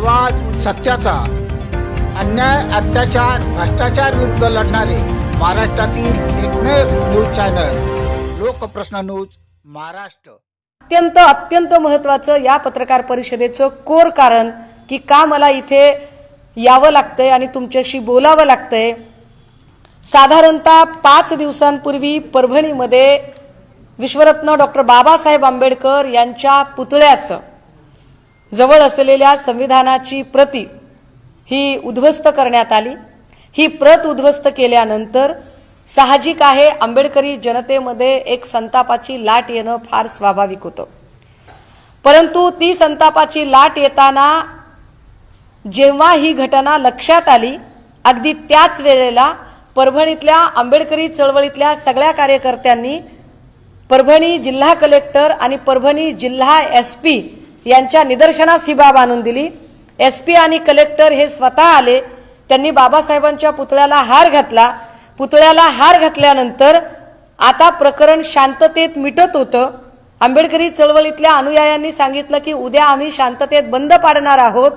आवाज सत्याचा. अन्याय अत्याचार भ्रष्टाचार विरुद्ध लढणारे महाराष्ट्रातील एकमेव news channel Lokprashna news Maharashtra. अत्यंत अत्यंत महत्त्वाचं या पत्रकार परिषदेचं कोर कारण की का मला इथे यावं लागतंय आणि तुमच्याशी बोलावं लागतंय. साधारणतः पाच दिवसांपूर्वी परभणीमध्ये विश्वरत्न डॉक्टर बाबासाहेब आंबेडकर यांच्या पुतळ्याचं जवळ असलेल्या संविधानाची प्रती ही उद्ध्वस्त करण्यात आली. ही प्रत उद्ध्वस्त केल्यानंतर साहजिक आहे आंबेडकरी जनतेमध्ये एक संतापाची लाट येणं फार स्वाभाविक होतं. परंतु ती संतापाची लाट येताना जेव्हा ही घटना लक्षात आली अगदी त्याच वेळेला परभणीतल्या आंबेडकरी चळवळीतल्या सगळ्या कार्यकर्त्यांनी परभणी जिल्हा कलेक्टर आणि परभणी जिल्हा एस पी यांच्या निदर्शनास ही बाब आणून दिली. एस पी आणि कलेक्टर हे स्वतः आले. त्यांनी बाबासाहेबांच्या पुतळ्याला हार घातला. पुतळ्याला हार घातल्यानंतर आता प्रकरण शांततेत मिटत होतं. आंबेडकरी चळवळीतल्या अनुयायांनी सांगितलं की उद्या आम्ही शांततेत बंद पाडणार आहोत.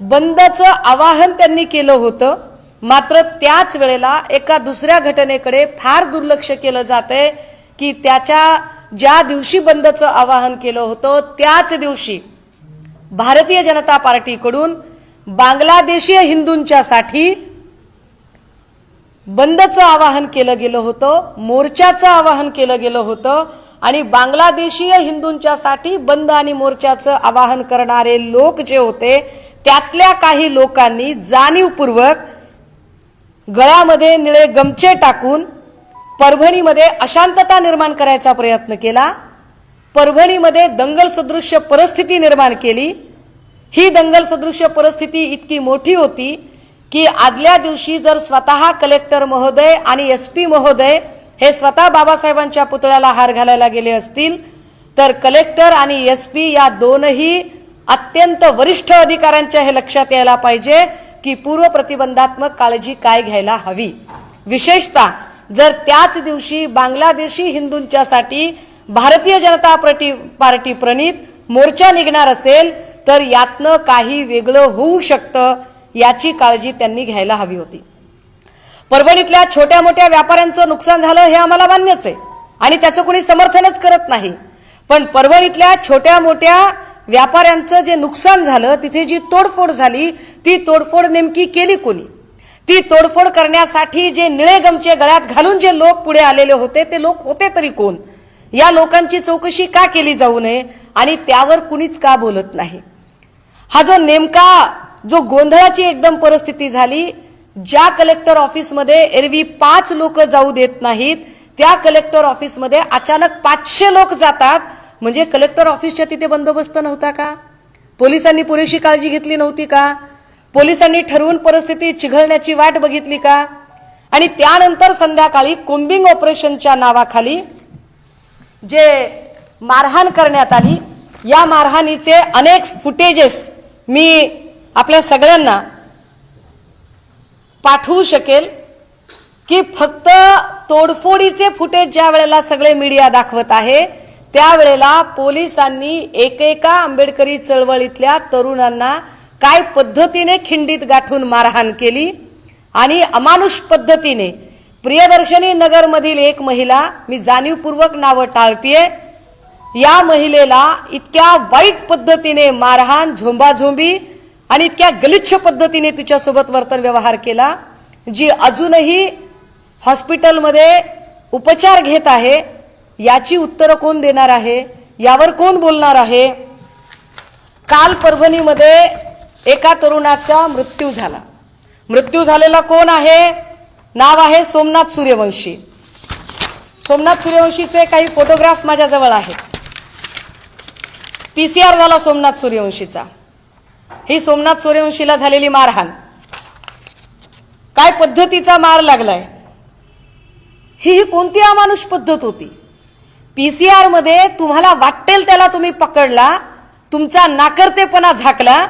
बंदचं आवाहन त्यांनी केलं होतं. मात्र त्याच वेळेला एका दुसऱ्या घटनेकडे फार दुर्लक्ष केलं जात आहे की त्याच्या ज्या दिवशी बंदचं आवाहन केलं होतं त्याच दिवशी भारतीय जनता पार्टीकडून बांगलादेशीय हिंदूंच्यासाठी बंदचं आवाहन केलं गेलं होतं मोर्चाचं आवाहन केलं गेलं होतं आणि बांगलादेशीय हिंदूंच्यासाठी बंद आणि मोर्चाचं आवाहन करणारे लोक जे होते त्यातल्या काही लोकांनी जाणीवपूर्वक गळ्यामध्ये निळे गमचे टाकून परभणीमध्ये अशांतता निर्माण करायचा प्रयत्न केला. परभणीमध्ये दंगल सदृश्य परिस्थिती निर्माण केली. ही दंगल सदृश्य परिस्थिती इतकी मोठी होती की आदल्या दिवशी जर स्वतः कलेक्टर महोदय आणि एस पी महोदय हे स्वतः बाबासाहेबांच्या पुतळ्याला हार घालायला गेले असतील तर कलेक्टर आणि एस पी या दोनही अत्यंत वरिष्ठ अधिकाऱ्यांच्या हे लक्षात यायला पाहिजे की पूर्व प्रतिबंधात्मक काळजी काय घ्यायला हवी. विशेषतः जर त्याच दिवशी बांगलादेशी हिंदूंच्यासाठी भारतीय जनता पार्टी पार्टी प्रणित मोर्चा निघणार असेल तर यातनं काही वेगळं होऊ शकतं याची काळजी त्यांनी घ्यायला हवी होती. परभणीतल्या छोट्या मोठ्या व्यापाऱ्यांचं नुकसान झालं हे आम्हाला मान्यच आहे आणि त्याचं कोणी समर्थनच करत नाही. पण परभणीतल्या छोट्या मोठ्या व्यापाऱ्यांचं जे नुकसान झालं तिथे जी तोडफोड झाली ती तोडफोड नेमकी केली कोणी? ती तोडफोड करण्यासाठी जे निळे गमचे गळ्यात घालून जे लोक पुढे आलेले होते ते लोक होते तरी कोण? या लोकांची चौकशी का केली जाऊ नये आणि त्यावर कुणीच का बोलत नाही? हा जो नेमका जो गोंधळाची एकदम परिस्थिती झाली ज्या कलेक्टर ऑफिसमध्ये एरवी पाच लोक जाऊ देत नाहीत त्या कलेक्टर ऑफिसमध्ये अचानक पाचशे लोक जातात. म्हणजे कलेक्टर ऑफिसच्या तिथे बंदोबस्त नव्हता का? पोलिसांनी पुरेशी काळजी घेतली नव्हती का? पोलिसांनी ठरवून परिस्थिती चिघळण्याची वाट बघितली का? आणि त्यानंतर संध्याकाळी कोम्बिंग ऑपरेशनच्या नावाखाली जे मारहाण करण्यात आली या मारहाणीचे अनेक फुटेजेस मी आपल्या सगळ्यांना पाठवू शकेल की फक्त तोडफोडीचे फुटेज ज्या वेळेला सगळे मीडिया दाखवत आहे त्यावेळेला पोलिसांनी एकेका आंबेडकरी चळवळीतल्या तरुणांना काय पद्धतीने खिंडीत गाठून मारहाण केली आणि अमानुष पद्धतीने प्रियदर्शनी नगरमधील एक महिला मी जाणीवपूर्वक नावं टाळतीये या महिलेला इतक्या वाईट पद्धतीने मारहाण झोंबाझोंबी आणि इतक्या गलिच्छ पद्धतीने तिच्यासोबत वर्तन व्यवहार केला जी अजूनही हॉस्पिटलमध्ये उपचार घेत आहे याची उत्तरं कोण देणार आहे यावर कोण बोलणार आहे? काल परभणीमध्ये एका तरुणाचा मृत्यू झाला. मृत्यू झालेला कोण आहे? नाव आहे सोमनाथ सूर्यवंशी. सोमनाथ सूर्यवंशीचे काही फोटोग्राफ माझ्याजवळ आहेत. पी सी आर झाला सोमनाथ सूर्यवंशीचा. ही सोमनाथ सूर्यवंशीला झालेली मारहाण. काय पद्धतीचा मार लागलाय? ही ही कोणती अमानुष पद्धत होती? पी सी आरमध्ये तुम्हाला वाटेल त्याला तुम्ही पकडला तुमचा नाकर्तेपणा झाकला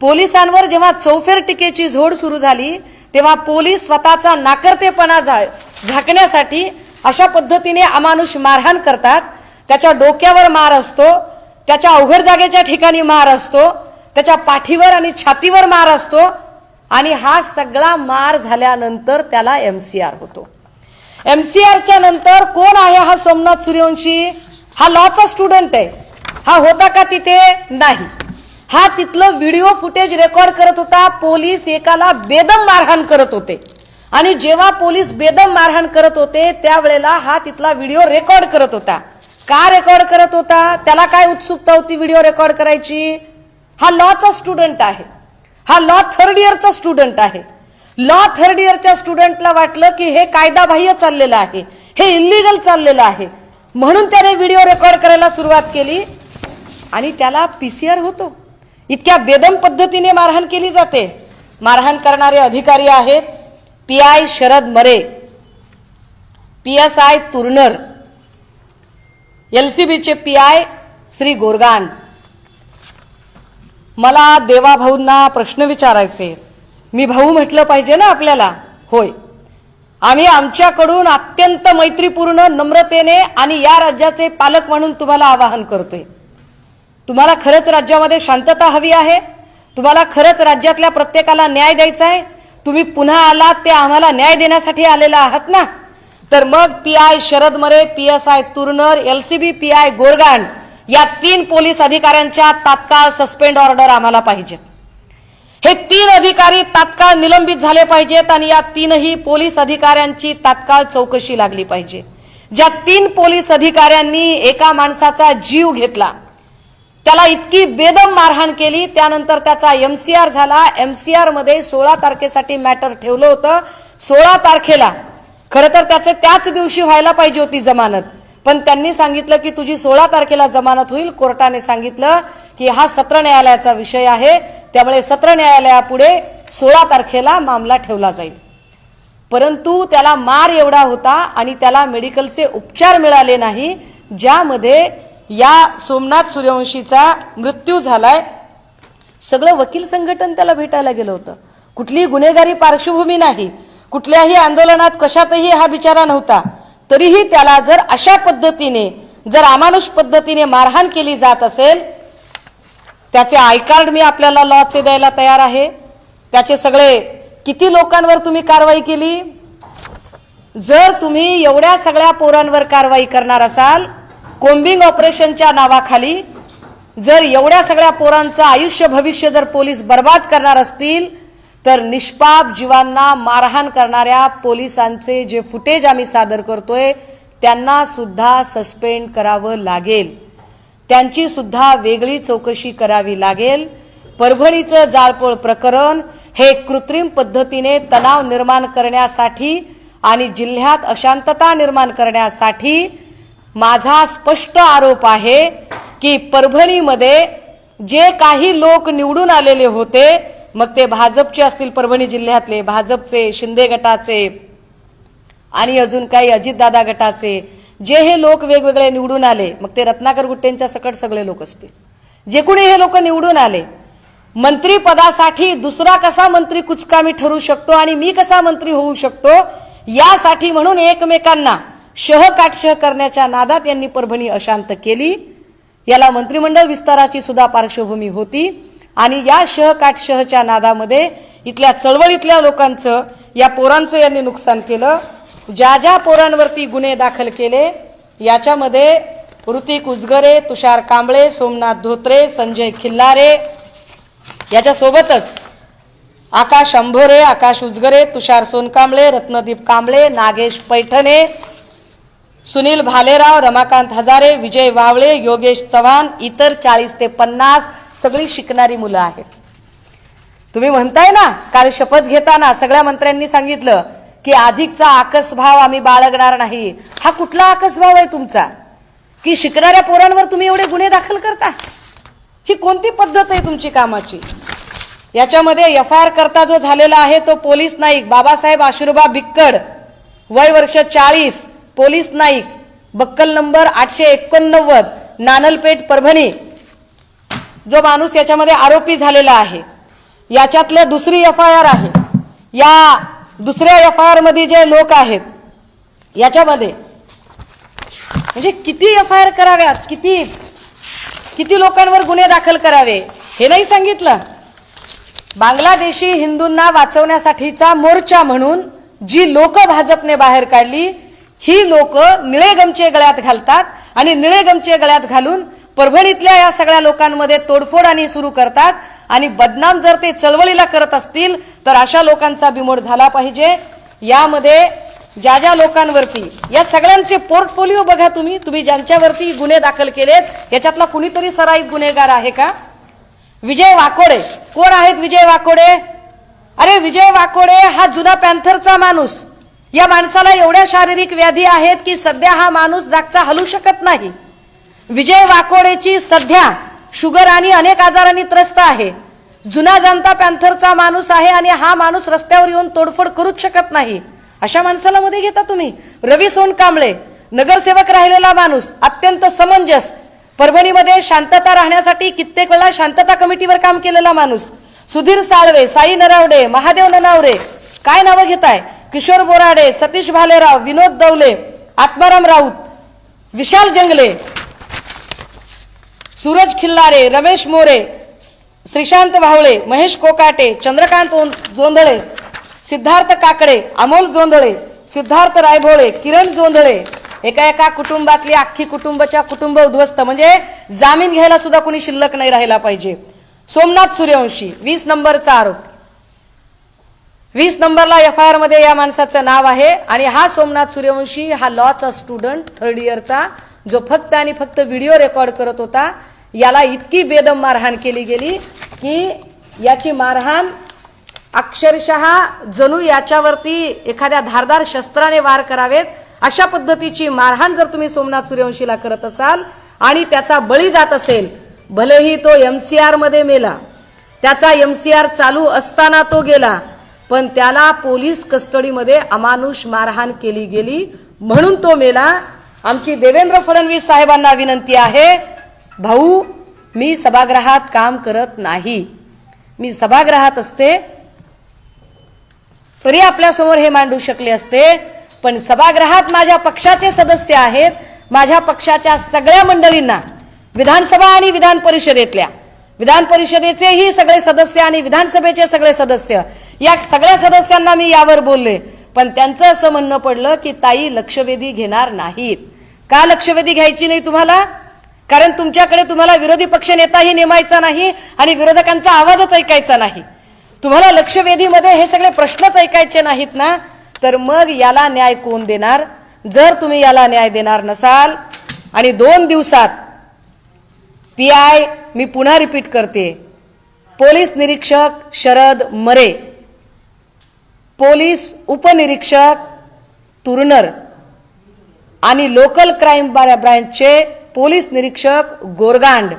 पोलिसांवर जेव्हा चौफेर टीकेची झोड सुरू झाली तेव्हा पोलीस स्वतःचा नाकर्तेपणा झा झाकण्यासाठी अशा पद्धतीने अमानुष मारहाण करतात. त्याच्या डोक्यावर मार असतो त्याच्या अवघड जागेच्या ठिकाणी मार असतो त्याच्या पाठीवर आणि छातीवर मार असतो आणि हा सगळा मार झाल्यानंतर त्याला एम सी आर होतो. एम सी आरच्या नंतर कोण आहे हा सोमनाथ सूर्यवंशी? हा लॉचा स्टुडंट आहे. हा होता का तिथे? नाही. हा तिथलं व्हिडिओ फुटेज रेकॉर्ड करत होता. पोलीस एकाला बेदम मारहाण करत होते. आणि जेव्हा पोलीस बेदम मारहाण करत होते त्यावेळेला हा तिथला व्हिडिओ रेकॉर्ड करत होता. का रेकॉर्ड करत होता? त्याला काय उत्सुकता होती व्हिडिओ रेकॉर्ड करायची? हा लॉचा स्टुडंट आहे. हा लॉ थर्ड इयरचा स्टुडंट आहे. लॉ थर्ड इयरच्या स्टुडंटला वाटलं की हे कायदाबाह्य चाललेलं आहे. हे इलिगल चाललेलं आहे. म्हणून त्याने व्हिडिओ रेकॉर्ड करायला सुरुवात केली. आणि त्याला पीसीआर होतो. इतक्या बेदम पद्धतीने मारहाण केली जाते. मारहाण करणारे अधिकारी आहेत P I Sharad Mare P S I Turnar L C बीचे पी आय श्री गोरगान मला देवाभाऊंना प्रश्न विचारायचे. मी भाऊ म्हटलं पाहिजे ना आपल्याला? होय. आम्ही आमच्याकडून अत्यंत मैत्रीपूर्ण नम्रतेने आणि या राज्याचे पालक म्हणून तुम्हाला आवाहन करतोय. तुम्हाला खरंच राज्यामध्ये शांतता हवी आहे? तुम्हाला खरंच राज्यातल्या प्रत्येकाला न्याय द्यायचा आहे? तुम्ही पुन्हा आलात ते आम्हाला न्याय देण्यासाठी आलेला आहात ना? तर मग P I Sharad Mare P S I Turnar L C B P I Gorgan या तीन पोलीस अधिकाऱ्यांच्या तात्काळ सस्पेंड ऑर्डर आम्हाला पाहिजेत. हे तीन अधिकारी तात्काळ निलंबित झाले पाहिजेत आणि या तीनही पोलीस अधिकाऱ्यांची तात्काळ चौकशी लागली पाहिजे. ज्या तीन पोलीस अधिकाऱ्यांनी एका माणसाचा जीव घेतला त्याला इतकी बेदम मारहाण केली. त्यानंतर त्याचा एम सी आर झाला. एम सी आरमध्ये सोळा तारखेसाठी मॅटर ठेवलं होतं. सोळा तारखेला. खरं तर त्याचे त्याच दिवशी व्हायला पाहिजे होती जमानत. पण त्यांनी सांगितलं की तुझी सोळा तारखेला जमानत होईल. कोर्टाने सांगितलं की हा सत्र न्यायालयाचा विषय आहे. त्यामुळे सत्र न्यायालयापुढे सोळा तारखेला मामला ठेवला जाईल. परंतु त्याला मार एवढा होता आणि त्याला मेडिकलचे उपचार मिळाले नाही. ज्यामध्ये या सोमनाथ सूर्यवंशीचा मृत्यू झालाय. सगळं वकील संघटन त्याला भेटायला गेलं होतं. कुठलीही गुन्हेगारी पार्श्वभूमी नाही. कुठल्याही आंदोलनात कशातही हा बिचारा नव्हता. तरीही त्याला जर अशा पद्धतीने जर अमानुष पद्धतीने मारहाण केली जात असेल त्याचे आय कार्ड मी आपल्याला लॉचे द्यायला तयार आहे. त्याचे सगळे किती लोकांवर तुम्ही कारवाई केली? जर तुम्ही एवढ्या सगळ्या पोरांवर कारवाई करणार असाल कोम्बिंग ऑपरेशनच्या नावाखाली जर एवढ्या सगळ्या पोरांचं आयुष्य भविष्य जर पोलीस बर्बाद करणार असतील तर निष्पाप जीवांना मारहाण करणाऱ्या पोलिसांचे जे फुटेज आम्ही सादर करतोय त्यांना सुद्धा सस्पेंड करावं लागेल. त्यांची सुद्धा वेगळी चौकशी करावी लागेल. परभणीचं जाळपोळ प्रकरण हे कृत्रिम पद्धतीने तणाव निर्माण करण्यासाठी आणि जिल्ह्यात अशांतता निर्माण करण्यासाठी माझा स्पष्ट आरोप आहे की परभणीमध्ये जे काही लोक निवडून आलेले होते मग ते भाजपचे असतील परभणी जिल्ह्यातले भाजपचे शिंदे गटाचे आणि अजून काही अजितदादा गटाचे जे हे लोक वेगवेगळे निवडून आले मग ते रत्नाकर गुट्टेंच्या सकट सगळे लोक असतील. जे कोणी हे लोक निवडून आले मंत्रीपदासाठी दुसरा कसा मंत्री कुचकामी ठरू शकतो आणि मी कसा मंत्री होऊ शकतो यासाठी म्हणून एकमेकांना शहकाटशह करण्याच्या नादात यांनी परभणी अशांत केली. याला मंत्रिमंडळ विस्ताराची सुद्धा पार्श्वभूमी होती. आणि या शहकाटशहच्या नादामध्ये इथल्या चळवळीतल्या लोकांचं या पोरांचं यांनी नुकसान केलं. ज्या ज्या पोरांवरती गुन्हे दाखल केले याच्यामध्ये ऋतिक उजगरे तुषार कांबळे सोमनाथ धोत्रे संजय खिल्लारे याच्यासोबतच आकाश अंभोरे आकाश उजगरे तुषार सोनकांबळे रत्नदीप कांबळे नागेश पैठणे सुनील भालेराव रमाकांत हजारे विजय वावळे योगेश चव्हाण इतर चाळीस ते पन्नास सगळी शिकणारी मुलं आहेत. तुम्ही म्हणताय ना काल शपथ घेताना सगळ्या मंत्र्यांनी सांगितलं की अधिकचा आकसभाव आम्ही बाळगणार नाही. हा कुठला आकसभाव आहे तुमचा? की शिकणाऱ्या पोरांवर तुम्ही एवढे गुन्हे दाखल करता? ही कोणती पद्धत आहे तुमची कामाची? याच्यामध्ये एफ आय आर करता जो झालेला आहे तो पोलीस नाईक बाबासाहेब आशुर्बा भिक्कड वय वर्ष चाळीस पोलीस नाईक बक्कल नंबर आठशे एकोणनव्वद नानलपेठ परभणी. जो माणूस याच्यामध्ये आरोपी झालेला आहे याच्यातल्या दुसरी एफ आय आर आहे. या दुसऱ्या एफ आय आरमध्ये जे लोक आहेत याच्यामध्ये म्हणजे किती एफ आय आर कराव्यात? किती किती लोकांवर गुन्हे दाखल करावे? हे नाही सांगितलं. बांगलादेशी हिंदूंना वाचवण्यासाठीचा मोर्चा म्हणून जी लोक भाजपने बाहेर काढली ही लोक निळे गमचे गळ्यात घालतात आणि निळे गमचे गळ्यात घालून परभणीतल्या या सगळ्या लोकांमध्ये तोडफोड आणि सुरू करतात. आणि बदनाम जर ते चळवळीला करत असतील तर अशा लोकांचा बिमोड झाला पाहिजे. यामध्ये ज्या ज्या लोकांवरती या सगळ्यांचे पोर्टफोलिओ बघा तुम्ही. तुम्ही ज्यांच्यावरती गुन्हे दाखल केलेत याच्यातला कुणीतरी सराईत गुन्हेगार आहे का? विजय वाकोडे. कोण आहेत विजय वाकोडे? अरे विजय वाकोडे हा जुना पॅन्थरचा माणूस. या माणसाला एवढ्या शारीरिक व्याधी आहेत की सध्या हा माणूस जागचा हलू शकत नाही. विजय वाकोडेची सध्या शुगर आणि अनेक आजारांनी त्रस्त आहे. जुना जनता पॅन्थरचा माणूस आहे आणि हा माणूस रस्त्यावर येऊन तोडफोड करूच शकत नाही. अशा माणसाला मध्ये घेता तुम्ही? रवी सोनकांबळे नगरसेवक राहिलेला माणूस अत्यंत समंजस. परभणीमध्ये शांतता राहण्यासाठी कित्येक वेळा शांतता कमिटीवर काम केलेला माणूस. सुधीर साळवे साई नरावडे महादेव ननावरे. काय नावं घेताय? किशोर बोराडे सतीश भालेराव विनोद दवले आत्माराम राऊत विशाल जंगले सूरज खिल्लारे रमेश मोरे श्रीशांत भावळे महेश कोकाटे चंद्रकांत जोंधळे सिद्धार्थ काकडे अमोल जोंधळे सिद्धार्थ रायभोळे किरण जोंधळे. एका एका कुटुंबातली अख्खी कुटुंबाच्या कुटुंब उद्ध्वस्त. म्हणजे जामीन घ्यायला सुद्धा कोणी शिल्लक नाही राहिला पाहिजे. सोमनाथ सूर्यवंशी वीस नंबरचा आरोप. वीस नंबरला एफ आय आरमध्ये या माणसाचं नाव आहे. आणि हा सोमनाथ सूर्यवंशी हा लॉचा स्टुडंट थर्ड इयरचा जो फक्त आणि फक्त व्हिडिओ रेकॉर्ड करत होता याला इतकी बेदम मारहाण केली गेली की याची मारहाण अक्षरशः जणू याच्यावरती एखाद्या धारदार शस्त्राने वार करावेत. अशा पद्धतीची मारहाण जर तुम्ही सोमनाथ सूर्यवंशीला करत असाल आणि त्याचा बळी जात असेल भलेही तो एम सी आरमध्ये मेला त्याचा एम सी आर चालू असताना तो गेला पण त्याला पोलीस कस्टडीमध्ये अमानुष मारहाण केली गेली. म्हणून तो मेला. आमची देवेंद्र फडणवीस साहेबांना विनंती आहे भाऊ मी सभागृहात काम करत नाही. मी सभागृहात असते. तरी आपल्यासमोर हे मांडू शकले असते. पण सभागृहात माझ्या पक्षाचे सदस्य आहेत. माझ्या पक्षाच्या सगळ्या मंडळींना विधानसभा आणि विधान परिषदेतल्या विधान परिषदेचेही सगळे सदस्य आणि विधानसभेचे सगळे सदस्य या सगळ्या सदस्यांना मी यावर बोलले. पण त्यांचं असं म्हणणं पडलं की ताई लक्षवेधी घेणार नाहीत. का लक्षवेधी घ्यायची नाही तुम्हाला? कारण तुमच्याकडे तुम्हाला विरोधी पक्ष नेताही नेमायचा नाही आणि विरोधकांचा आवाजच ऐकायचा नाही. तुम्हाला लक्षवेधीमध्ये हे सगळे प्रश्नच ऐकायचे नाहीत ना? तर मग याला न्याय कोण देणार? जर तुम्ही याला न्याय देणार नसाल आणि दोन दिवसात पी आय मी पुन्हा रिपीट करते पोलीस निरीक्षक शरद मरे पोलीस उपनिरीक्षक तुरनर आणि लोकल क्राईम ब्रँचचे पोलीस निरीक्षक गोरगांड.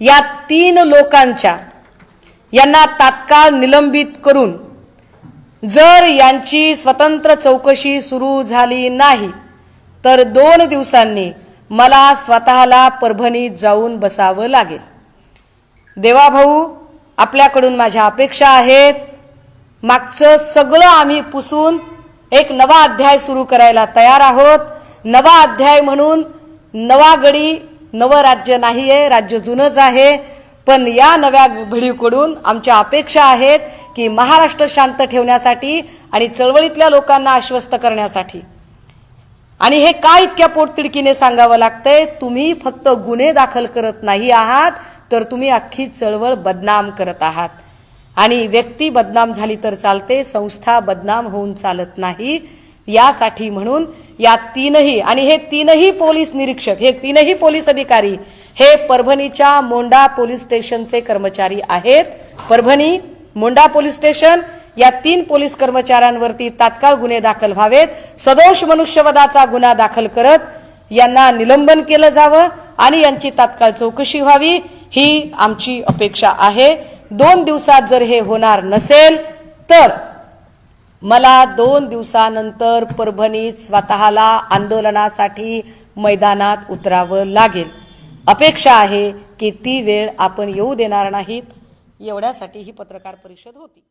या तीन लोकांच्या यांना तात्काळ निलंबित करून जर यांची स्वतंत्र चौकशी सुरू झाली नाही तर दोन दिवसांनी मला स्वतःला परभणीत जाऊन बसावं लागेल. देवाभाऊ आपल्याकडून माझ्या अपेक्षा आहेत. मागचं सगळं आम्ही पुसून एक नवा अध्याय सुरू करायला तयार आहोत. नवा अध्याय म्हणून नवा गडी नवं राज्य नाही आहे राज्य जुनंच आहे. पण या नव्या घडीकडून आमच्या अपेक्षा आहेत की महाराष्ट्र शांत ठेवण्यासाठी आणि चळवळीतल्या लोकांना आश्वस्त करण्यासाठी. आणि हे का इतक्या पोटतिडकीने सांगावं लागतंय? तुम्ही फक्त गुन्हे दाखल करत नाही आहात तर तुम्ही अख्खी चळवळ बदनाम करत आहात. आणि व्यक्ती बदनाम झाली तर चालते संस्था बदनाम होऊन चालत नाही. यासाठी म्हणून या तीनही आणि हे तीनही पोलीस निरीक्षक हे तीनही पोलीस अधिकारी हे परभणीच्या मोंडा पोलीस स्टेशनचे कर्मचारी आहेत. परभणी मोंडा पोलीस स्टेशन या तीन पोलीस कर्मचाऱ्यांवरती तात्काळ गुन्हे दाखल व्हावेत. सदोष मनुष्यवधाचा गुन्हा दाखल करत यांना निलंबन केलं जावं आणि यांची तात्काळ चौकशी व्हावी ही आमची अपेक्षा आहे. दोन दिवसात जर हे होणार नसेल तर मला दोन दिवसानंतर परभणीत स्वतःला आंदोलनासाठी मैदानात उतरावं लागेल. अपेक्षा आहे की ती वेळ आपण येऊ देणार नाहीत. एवढ्यासाठी ही पत्रकार परिषद होती.